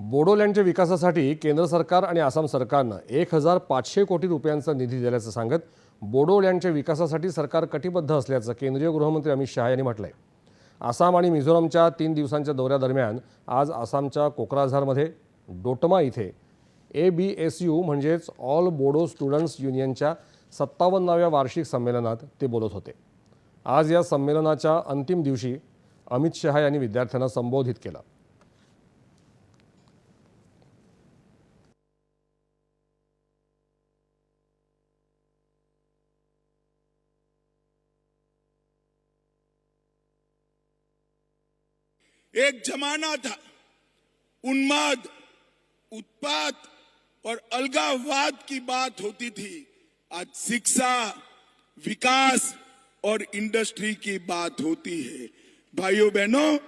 बोडोलँडच्या विकासासाठी केंद्र सरकार आणि आसाम सरकारनं एक हजार पाचशे कोटी रुपयांचा निधी दिल्याचं सांगत बोडोलँडच्या विकासासाठी सरकार कटिबद्ध असल्याचं केंद्रीय गृहमंत्री अमित शहा यांनी म्हटलंय. आसाम आणि मिझोरमच्या तीन दिवसांच्या दौऱ्यादरम्यान आज आसामच्या कोक्राझारमध्ये डोटमा इथे ए बी एस यू म्हणजेच ऑल बोडो स्टुडंट्स युनियनच्या सत्तावन्नाव्या वार्षिक संमेलनात ते बोलत होते. आज या संमेलनाच्या अंतिम दिवशी अमित शहा यांनी विद्यार्थ्यांना संबोधित केलं. एक जमाना था, उन्माद, उत्पात और अलगाववाद की बात होती थी। आज शिक्षा, विकास और इंडस्ट्री की बात होती है। भाइयों बहनों,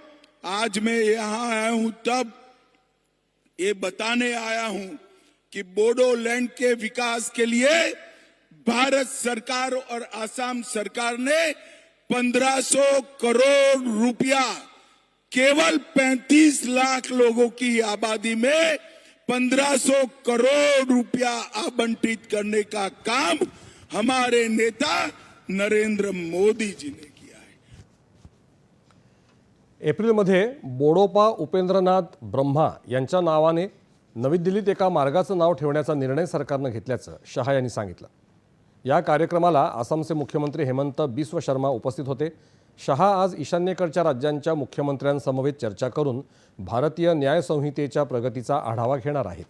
आज मैं यहाँ आया हूँ तब ये बताने आया हूँ कि बोडोलैंड के विकास के लिए भारत सरकार और आसाम सरकार ने 1500 करोड़ रुपया केवल 35 लाख लोगों की आबादी में 1500 करोड़ रुपया आवंटित करने का काम हमारे नेता नरेंद्र मोदी जी ने किया है। एप्रिलमध्ये बोडोपा उपेंद्रनाथ ब्रह्मा यांच्या नावाने नवी दिल्लीत एका मार्गाचं नाव ठेवण्याचा निर्णय सरकारनं घेतल्याचं शहा यांनी सांगितलं. या कार्यक्रमाला आसामचे मुख्यमंत्री हेमंत बिस्व शर्मा उपस्थित होते. शहा आज ईशान्येकडच्या राज्यांच्या मुख्यमंत्र्यांसमवेत चर्चा करून भारतीय न्यायसंहितेच्या प्रगतीचा आढावा घेणार आहेत.